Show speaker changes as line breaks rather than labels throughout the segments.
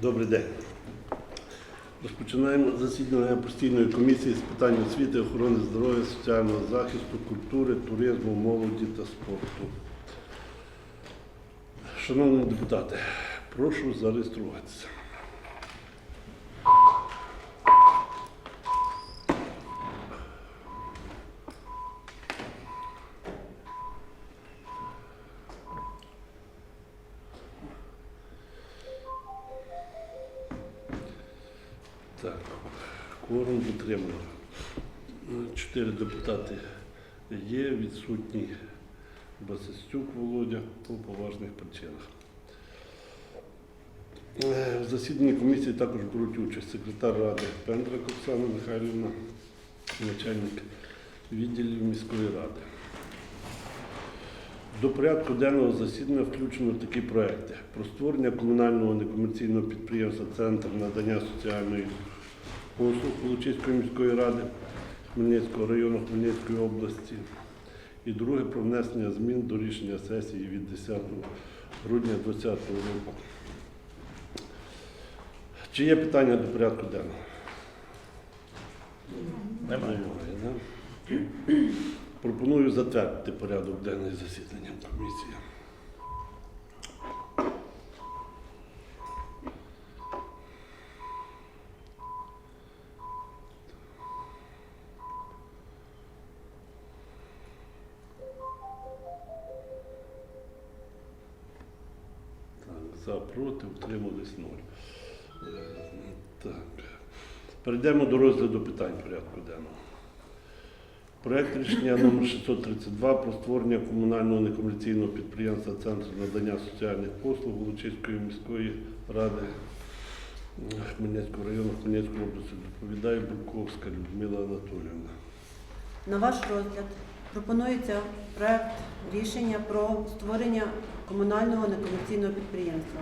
Добрий день. Розпочинаємо засідання постійної комісії з питань освіти, охорони здоров'я, соціального захисту, культури, туризму, молоді та спорту. Шановні депутати, прошу зареєструватися. Так, кворум дотримано. Чотири депутати є, відсутній Басистюк Володя по поважних причинах. Е, В засіданні комісії також беруть участь секретар ради Пендрак Оксана Михайлівна, начальник відділів міської ради. До порядку денного засідання включено такі проекти: про створення комунального некомерційного підприємства Центр надання соціальної послуг Волочиської міської ради Хмельницького району Хмельницької області. І друге про внесення змін до рішення сесії від 10 грудня 2020 року. Чи є питання до порядку денного?
Немає.
Пропоную затвердити порядок денний засідання комісії. За, проти, утримались ноль. Е, Так. Перейдемо до розгляду питань порядку денного. Проект рішення номер 632 про створення комунального некомерційного підприємства Центр надання соціальних послуг Волочиської міської ради Хмельницького району Хмельницької області доповідає Бурковська Людмила Анатоліївна.
На ваш розгляд пропонується проект рішення про створення комунального некомерційного підприємства.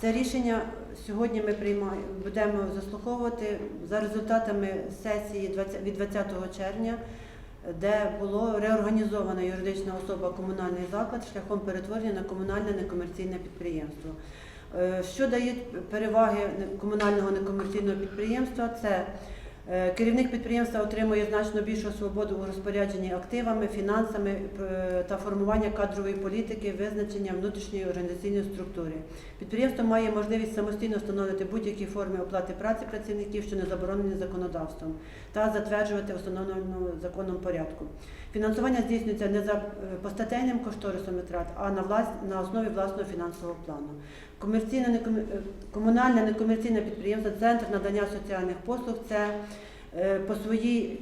Це рішення сьогодні ми приймаємо, будемо заслуховувати за результатами сесії 20 від 20 червня, де було реорганізована юридична особа комунальний заклад шляхом перетворення на комунальне некомерційне підприємство. Е, Що дають переваги комунального некомерційного підприємства? Це Керівник підприємства отримує значно більшу свободу у розпорядженні активами, фінансами е, та формування кадрової політики, визначення внутрішньої організаційної структури. Підприємство має можливість самостійно встановлювати будь-які форми оплати праці працівників, що не заборонені законодавством, та затверджувати в законом порядку. Фінансування здійснюється не за е, постатейним кошторисом витрат, а на основі власного фінансового плану. Комерційне е, комунальне некомерційне підприємство Центр надання соціальних послуг це е, по своїй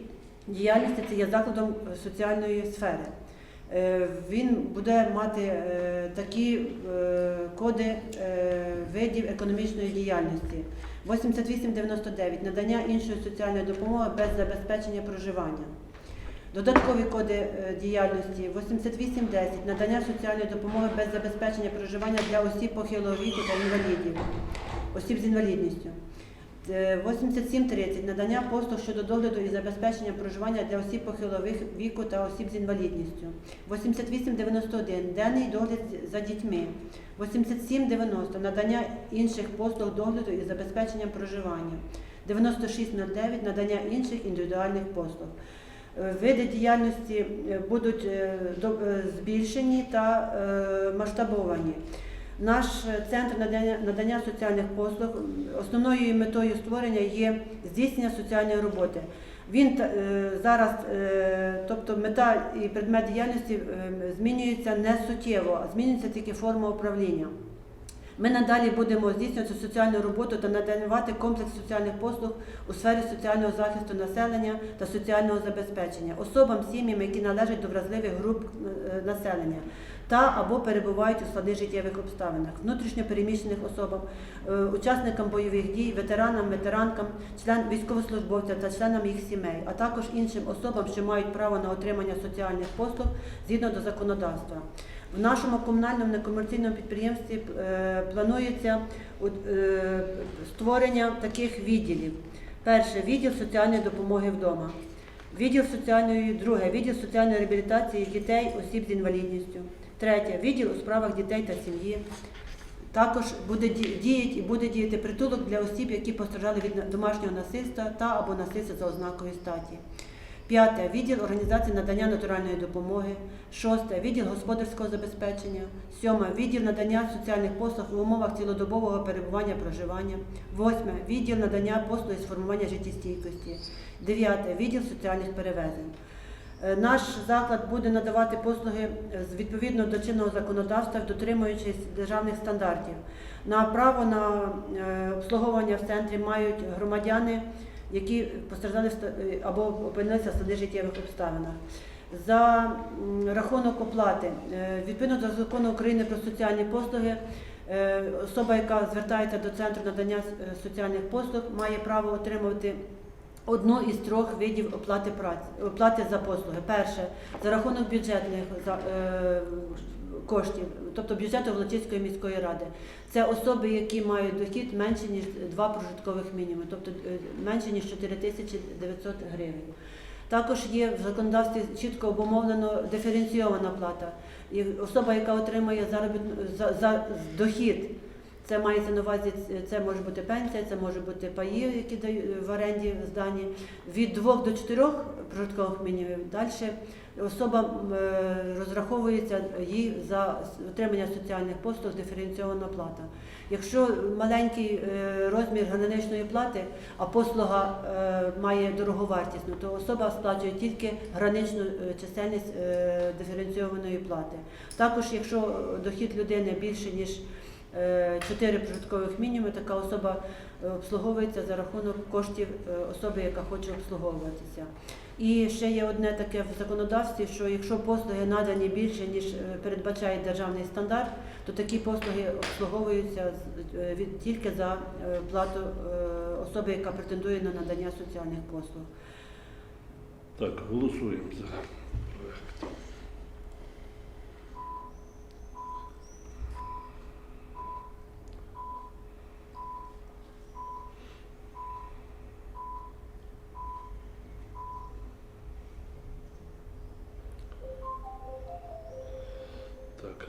діяльності це є закладом соціальної сфери. Е, Він буде мати е, такі е, коди е, видів економічної діяльності. 8899 надання іншої соціальної допомоги без забезпечення проживання. Додаткові коди е, діяльності 8810 надання соціальної допомоги без забезпечення проживання для осіб похилого віку та інвалідів, осіб з інвалідністю. Е, 8730 надання послуг щодо догляду і забезпечення проживання для осіб похилого віку та осіб з інвалідністю. 8891 денний догляд за дітьми. 8790 надання інших послуг догляду і забезпечення проживання. 9609 надання інших індивідуальних послуг. Види діяльності е, будуть е, е, збільшені та масштабовані. Наш центр надання, соціальних послуг основною метою створення є здійснення соціальної роботи. Він зараз, тобто мета і предмет діяльності змінюється не суттєво, а змінюється тільки форма управління. Ми надалі будемо здійснювати соціальну роботу та надавати комплекс соціальних послуг у сфері соціального захисту населення та соціального забезпечення особам, сім'ям, які належать до вразливих груп е, населення та або перебувають у складних життєвих обставинах, внутрішньо переміщених особам, е, учасникам бойових дій, ветеранам, ветеранкам, член військовослужбовцям та членам їх сімей, а також іншим особам, що мають право на отримання соціальних послуг згідно до законодавства. В нашому комунальному некомерційному підприємстві е, планується е, створення таких відділів. Перше відділ соціальної допомоги вдома. Відділ соціальної, друге відділ соціальної реабілітації дітей, осіб з інвалідністю. Третє відділ у справах дітей та сім'ї. Також буде ді- діять і буде діяти притулок для осіб, які постраждали від домашнього насильства та або насильства за ознакою статі. П'яте відділ організації надання натуральної допомоги. Шосте відділ господарського забезпечення. Сьоме відділ надання соціальних послуг в умовах цілодобового перебування проживання. Восьме відділ надання послуг з формування життєстійкості. Дев'яте відділ соціальних перевезень. Е, Наш заклад буде надавати послуги е, відповідно до чинного законодавства, дотримуючись державних стандартів. На право на е, обслуговування в центрі мають громадяни, які постраждали е, або опинилися в складних життєвих обставинах. За рахунок оплати, е, відповідно до закону України про соціальні послуги, е, особа, яка звертається до центру надання соціальних послуг, має право отримувати одну із трьох видів оплати праці, оплати за послуги. Перше за рахунок бюджетних коштів, тобто бюджету Волочиської міської ради. Це особи, які мають дохід менше ніж два прожиткових мінімуми, тобто е, менше ніж 4900 гривень. Також є в законодавстві чітко обумовлено диференційована плата. І особа, яка отримує заробітну за, за дохід, це мається на увазі, це може бути пенсія, це може бути паї, які дають в оренді здані від 2 до 4 прожиткових мінімумів. Далі особа е, розраховується їй за отримання соціальних послуг диференційована плата. Якщо маленький е, розмір граничної плати, а послуга е, має дороговартісну, то особа сплачує тільки граничну е, чисельність е, диференційованої плати. Також, якщо дохід людини більше ніж 4 прожиткових мінімуми, така особа е, обслуговується за рахунок коштів е, особи, яка хоче обслуговуватися. І ще є одне таке в законодавстві, що якщо послуги надані більше, ніж е, передбачає державний стандарт, то такі послуги обслуговуються е, тільки за е, плату е, особи, яка претендує на надання соціальних послуг.
Так, голосуємо за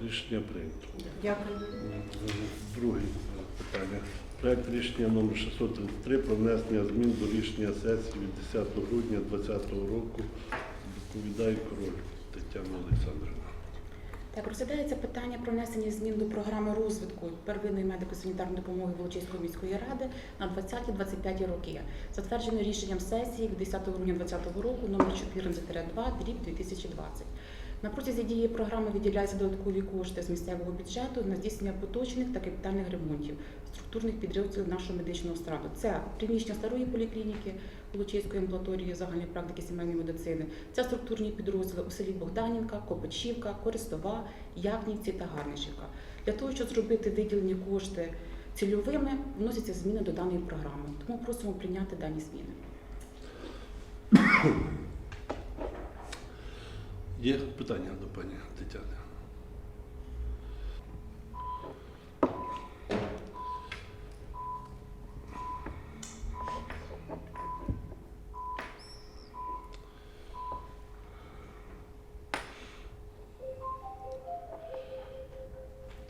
рішення прийнято.
Дякую.
Друге питання. Проект рішення номер 633 про внесення змін до рішення сесії від 10 грудня 2020 року. Доповідає король Тетяна Олександрівна.
Так, розглядається питання про внесення змін до програми розвитку первинної медико-санітарної допомоги Волочиської міської ради на 20-25 роки, затверджене рішенням сесії від 10 грудня 2020 року номер 14-2 дріб 2020. На протязі дії програми виділяються додаткові кошти з місцевого бюджету на здійснення поточних та капітальних ремонтів структурних підрозділів нашого медичного складу. Це приміщення старої поліклініки Волочиської амбулаторії загальної практики сімейної медицини, це структурні підрозділи у селі Богданівка, Копачівка, Користова, Явнівці та Гарнишівка. Для того, щоб зробити виділені кошти цільовими, вносяться зміни до даної програми. Тому просимо прийняти дані зміни.
Є питання до пані Тетяни?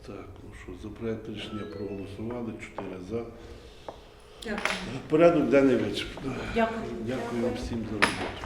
Так, ну що, за проект рішення проголосували, 4 за.
Дякую.
Порядок денний вичерпно.
Дякую.
Дякую всім за роботу.